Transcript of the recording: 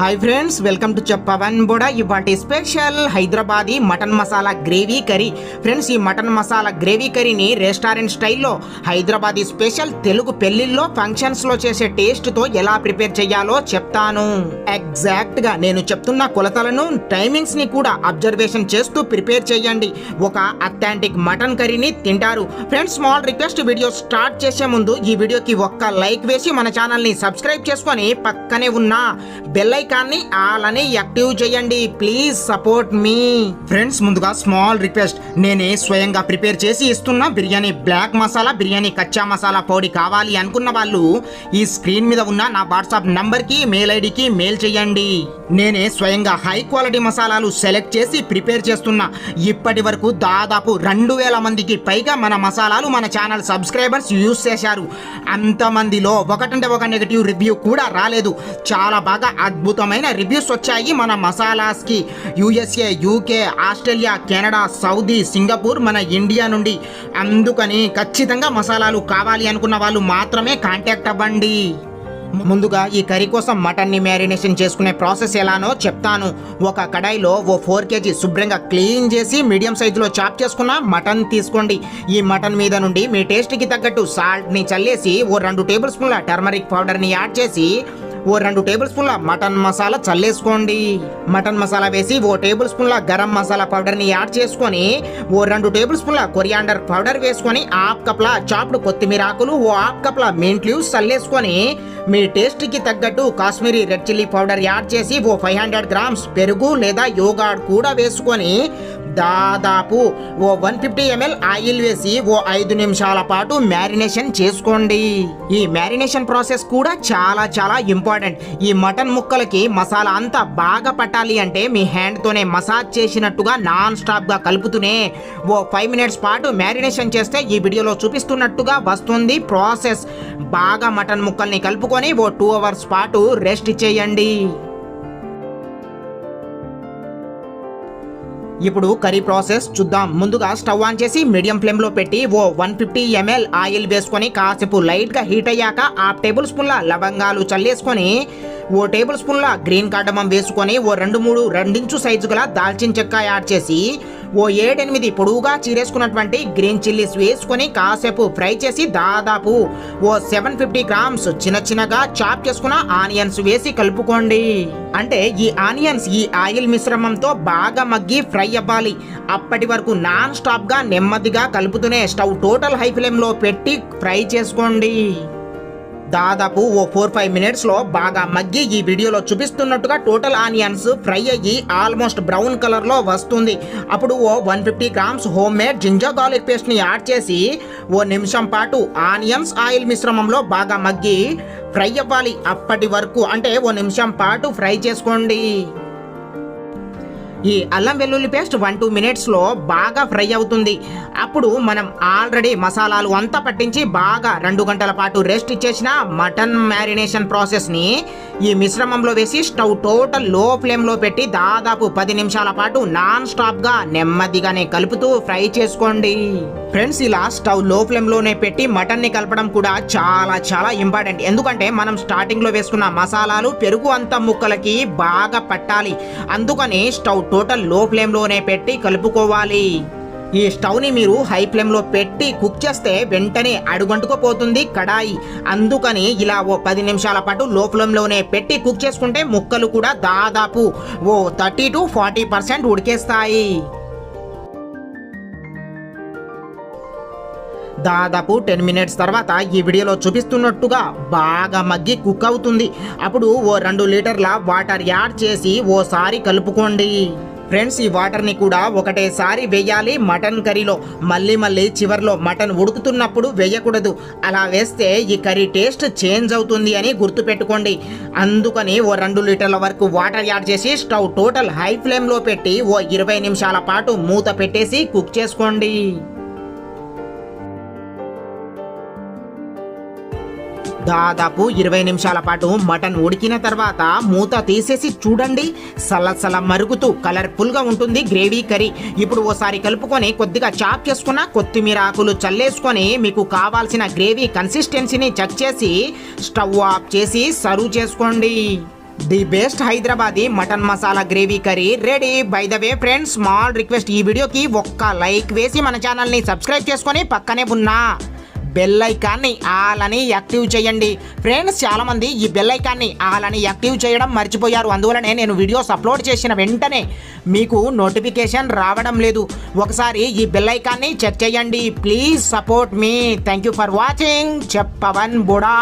Hi friends welcome to చెప్పవన్ బోడా ఇవాటి special Hyderabadi mutton masala gravy curry. Friends ఈ మటన్ మసాలా గ్రేవీ కర్రీని రెస్టారెంట్ స్టైల్లో హైదరాబాదీ స్పెషల్ తెలుగు పెళ్ళిల్లో ఫంక్షన్స్లో చేసే టేస్ట్తో ఎలా ప్రిపేర్ చేయాలో చెప్తాను. ఎగ్జాక్ట్గా నేను చెప్తున్న కొలతలను టైమింగ్స్ని కూడా అబ్జర్వేషన్ చేస్తూ ప్రిపేర్ చేయండి. ఒక అథెంటిక్ మటన్ కర్రీని తింటారు. Friends small request video start చేసే ముందు ఈ వీడియోకి ఒక్క లైక్ వేసి మన ఛానల్ని సబ్స్క్రైబ్ చేసుకొని పక్కనే ఉన్న బెల్ ఐకాన్ని ఆల్ యాక్టివ్ చేయండి. Please support me. ఫ్రెండ్స్ ముందుగా స్మాల్ రిక్వెస్ట్. నేనే స్వయంగా ప్రిపేర్ చేసి ఇస్తున్న బిర్యానీ బ్లాక్ మసాలా బిర్యానీ కచ్చా మసాలా పొడి కావాలి అనుకున్న వాళ్ళు ఈ స్క్రీన్ మీద ఉన్న నా వాట్సాప్ నంబర్కి మెయిల్ ఐడికి మెయిల్ చేయండి. నేనే స్వయంగా హై క్వాలిటీ మసాలాలు సెలెక్ట్ చేసి ప్రిపేర్ చేస్తున్నా. ఇప్పటి వరకు దాదాపు రెండు వేల మందికి పైగా మన మసాలాలు మన ఛానల్ సబ్స్క్రైబర్స్ యూజ్ చేశారు. అంతమందిలో ఒకటంటే ఒక నెగిటివ్ రివ్యూ కూడా రాలేదు. చాలా బాగా అద్భుతమైన రివ్యూస్ వచ్చాయి మన మసాలాస్కి. USA UK Australia Canada Saudi Singapore మన ఇండియా నుండి. అందుకని ఖచ్చితంగా మసాలాలు కావాలి అనుకున్న వాళ్ళు మాత్రమే కాంటాక్ట్ అవ్వండి. ముందుగా ఈ కర్రీ కోసం మటన్ని మ్యారినేషన్ చేసుకునే ప్రాసెస్ ఎలానో చెప్తాను. ఒక కడాయిలో ఓ ఫోర్ కేజీ శుభ్రంగా క్లీన్ చేసి మీడియం సైజులో చాప్ చేసుకున్న మటన్ తీసుకోండి. ఈ మటన్ మీద నుండి మీ టేస్ట్కి తగ్గట్టు సాల్ట్ని చల్లేసి ఓ రెండు టేబుల్ స్పూన్ల టర్మరిక్ పౌడర్ని యాడ్ చేసి ఓ రెండు టేబుల్ స్పూన్ల మటన్ మసాలా చల్లేసుకోండి. మటన్ మసాలా వేసి ఓ టేబుల్ స్పూన్ల గరం మసాలా పౌడర్ని యాడ్ చేసుకొని ఓ రెండు టేబుల్ స్పూన్ల కొరియాండర్ పౌడర్ వేసుకొని హాఫ్ కప్ల చాప్డ్ కొత్తిమీర ఆకులు ఓ హాఫ్ కప్ల మింట్ లీవ్స్ చల్లేసుకొని మీ టేస్ట్కి తగ్గట్టు Kashmiri red chilli powder add చేసి ఓ ఫైవ్ హండ్రెడ్ గ్రామ్స్ పెరుగు లేదా యోగాడ్ కూడా వేసుకొని దాదాపు ఓ వన్ ఫిఫ్టీ ఎంఎల్ ఆయిల్ వేసి ఓ ఐదు నిమిషాల పాటు మ్యారినేషన్ చేసుకోండి. ఈ మ్యారినేషన్ ప్రాసెస్ కూడా చాలా చాలా ఇంపార్టెంట్. ఈ మటన్ ముక్కలకి మసాలా అంతా బాగా పట్టాలి అంటే మీ హ్యాండ్తోనే మసాజ్ చేసినట్టుగా నాన్ స్టాప్గా కలుపుతూనే ఓ ఫైవ్ మినిట్స్ పాటు మ్యారినేషన్ చేస్తే ఈ వీడియోలో చూపిస్తున్నట్టుగా వస్తుంది ప్రాసెస్. బాగా మటన్ ముక్కల్ని కలుపుకొని ఓ టూ అవర్స్ పాటు రెస్ట్ చేయండి. ఇప్పుడు కర్రీ ప్రాసెస్ చూద్దాం. ముందుగా స్టవ్ ఆన్ చేసి మీడియం ఫ్లేమ్లో పెట్టి ఓ వన్ ఫిఫ్టీ ఎంఎల్ ఆయిల్ వేసుకొని కాసేపు లైట్గా హీట్ అయ్యాక హాఫ్ టేబుల్ స్పూన్ల లవంగాలు చల్లేసుకొని ఓ టేబుల్ స్పూన్ల గ్రీన్ కార్డమం వేసుకొని ఓ రెండు మూడు రెండించు సైజు గల దాల్చిన చెక్క యాడ్ చేసి ఓ ఏడెనిమిది పొడవుగా చీరేసుకున్నటువంటి గ్రీన్ చిల్లీస్ వేసుకొని కాసేపు ఫ్రై చేసి దాదాపు ఓ సెవెన్ ఫిఫ్టీ గ్రామ్స్ చిన్న చిన్నగా చాప్ చేసుకున్న ఆనియన్స్ వేసి కలుపుకోండి. అంటే ఈ ఆనియన్స్ ఈ ఆయిల్ మిశ్రమంతో బాగా మగ్గి ఫ్రై అవ్వాలి. అప్పటి వరకు నాన్ స్టాప్గా నెమ్మదిగా కలుపుతూనే స్టవ్ టోటల్ హై ఫ్లేమ్లో పెట్టి ఫ్రై చేసుకోండి. దాదాపు ఓ ఫోర్ ఫైవ్ మినిట్స్లో బాగా మగ్గి ఈ వీడియోలో చూపిస్తున్నట్టుగా టోటల్ ఆనియన్స్ ఫ్రై అయ్యి ఆల్మోస్ట్ బ్రౌన్ కలర్లో వస్తుంది. అప్పుడు ఓ one fifty grams home made ginger garlic పేస్ట్ని యాడ్ చేసి ఓ నిమిషం పాటు ఆనియన్స్ ఆయిల్ మిశ్రమంలో బాగా మగ్గి ఫ్రై అవ్వాలి అప్పటి వరకు. అంటే ఓ నిమిషం పాటు ఫ్రై చేసుకోండి. ఈ అల్లం వెల్లుల్లి పేస్ట్ వన్ టూ మినిట్స్లో బాగా ఫ్రై అవుతుంది. అప్పుడు మనం ఆల్రెడీ మసాలాలు అంతా పట్టించి బాగా రెండు గంటల పాటు రెస్ట్ ఇచ్చేసిన మటన్ మ్యారినేషన్ ప్రాసెస్ని ఈ మిశ్రమంలో వేసి స్టవ్ టోటల్లో ఫ్లేమ్లో పెట్టి దాదాపు పది నిమిషాల పాటు నాన్ స్టాప్గా నెమ్మదిగానే కలుపుతూ ఫ్రై చేసుకోండి. ఫ్రెండ్స్ ఇలా స్టవ్లో ఫ్లేమ్లోనే పెట్టి మటన్ని కలపడం కూడా చాలా చాలా ఇంపార్టెంట్. ఎందుకంటే మనం స్టార్టింగ్లో వేసుకున్న మసాలాలు పెరుగు అంత ముక్కలకి బాగా పట్టాలి. అందుకని స్టవ్ టోటల్లో ఫ్లేమ్లోనే పెట్టి కలుపుకోవాలి. ఈ స్టవ్ని మీరు హై ఫ్లేమ్లో పెట్టి కుక్ చేస్తే వెంటనే అడుగంటుకుపోతుంది కడాయి. అందుకని ఇలా ఓ పది నిమిషాల పాటు లో ఫ్లేమ్లోనే పెట్టి కుక్ చేసుకుంటే ముక్కలు కూడా దాదాపు ఓ థర్టీ టు ఫార్టీ పర్సెంట్ ఉడికేస్తాయి. దాదాపు టెన్ మినిట్స్ తర్వాత ఈ వీడియోలో చూపిస్తున్నట్టుగా బాగా మగ్గి కుక్ అవుతుంది. అప్పుడు ఓ రెండు లీటర్ల వాటర్ యాడ్ చేసి ఓసారి కలుపుకోండి. ఫ్రెండ్స్ ఈ వాటర్ని కూడా ఒకటేసారి వేయాలి మటన్ కర్రీలో. మళ్ళీ మళ్ళీ చివర్లో మటన్ ఉడుకుతున్నప్పుడు వేయకూడదు. అలా వేస్తే ఈ కర్రీ టేస్ట్ చేంజ్ అవుతుంది అని గుర్తుపెట్టుకోండి. అందుకని ఓ రెండు లీటర్ల వరకు వాటర్ యాడ్ చేసి స్టవ్ టోటల్ హై ఫ్లేమ్లో పెట్టి ఓ ఇరవై నిమిషాల పాటు మూత పెట్టేసి కుక్ చేసుకోండి. దాదాపు ఇరవై నిమిషాల పాటు మటన్ ఉడికిన తర్వాత మూత తీసేసి చూడండి. సలసల మరుగుతూ కలర్ఫుల్గా ఉంటుంది గ్రేవీ కర్రీ. ఇప్పుడు ఓసారి కలుపుకొని కొద్దిగా చాప్ చేసుకున్న కొత్తిమీర ఆకులు చల్లేసుకొని మీకు కావాల్సిన గ్రేవీ కన్సిస్టెన్సీని చెక్ చేసి స్టవ్ ఆఫ్ చేసి సర్వ్ చేసుకోండి. The best Hyderabadi mutton masala gravy curry ready. By the way friends small request ఈ వీడియోకి ఒక్క లైక్ వేసి మన ఛానల్ని సబ్స్క్రైబ్ చేసుకొని పక్కనే ఉన్న బెల్ ఐకాన్ని ఆల్ అని యాక్టివ్ చేయండి. ఫ్రెండ్స్ చాలామంది ఈ బెల్ ఐకాన్ని ఆల్ అని యాక్టివ్ చేయడం మర్చిపోయారు. అందువలనే నేను వీడియోస్ అప్లోడ్ చేసిన వెంటనే మీకు నోటిఫికేషన్ రావడం లేదు. ఒకసారి ఈ బెల్ ఐకాన్ని చెక్ చేయండి. Please support me. Thank you for watching. చెప్పవన్ బుడా.